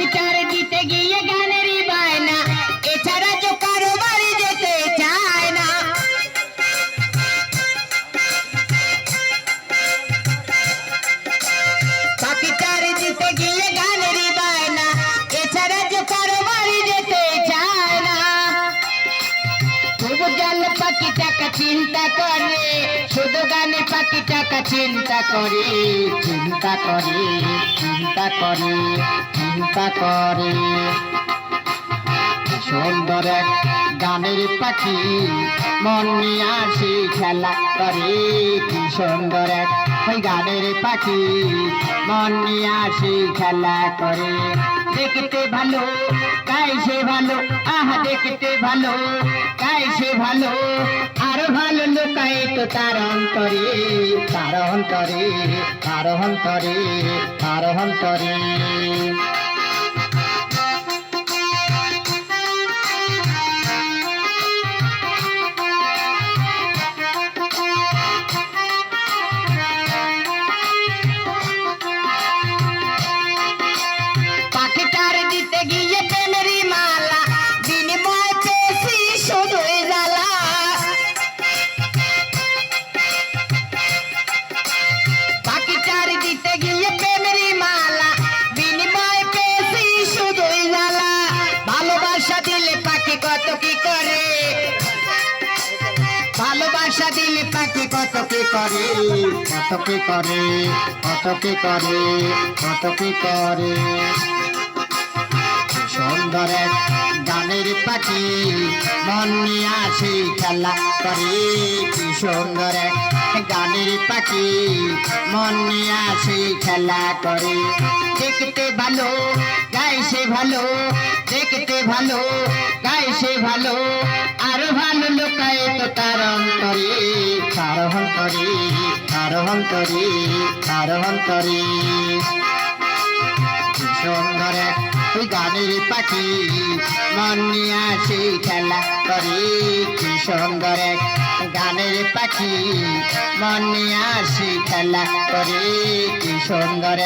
ಕಿಟ್ಟಾರೆ পাখি টাকা চিন্তা করে, শুধু গানে করে, চিন্তা করে চিন্তা করে চিন্তা করে। সুন্দর এক গানের পাখি মন নিয়ে আসি খেলা করে, কি সুন্দর এক ওই গানের পাখি মন নিয়ে আসি খেলা করে। দেখতে ভালো সে ভালো, আহা, দেখতে ভালো সে ভালো। আরও ভালো লোকায় তো তার অন্তরে তার অন্তরে তার অন্তরে তার অন্তরে। পাখিটার কি করে কি করে কত করে কত করে। সুন্দর এক গানের পাখি মন নিয়ে আসি খেলা করে। কি সুন্দর এক গানের পাখি মন নিয়ে আসি খেলা করে। দেখতে ভালো, গায়ে সে ভালো, দেখতে ভালো, গায়ে সে ভালো, আরও ভালো লোকায় তো তার অন্তরে। তার অন্তরে তার অন্তরে তার অন্তরে কি সুন্দর ওই গানের পাখি, মন নিয়ে আসি খেলা করে। কি সুন্দর গানের পাখি, মন নিয়ে আসি খেলা করে। কি সুন্দর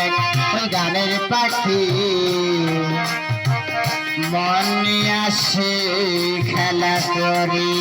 ওই গানের পাখি, মন নিয়ে আসি খেলা করি।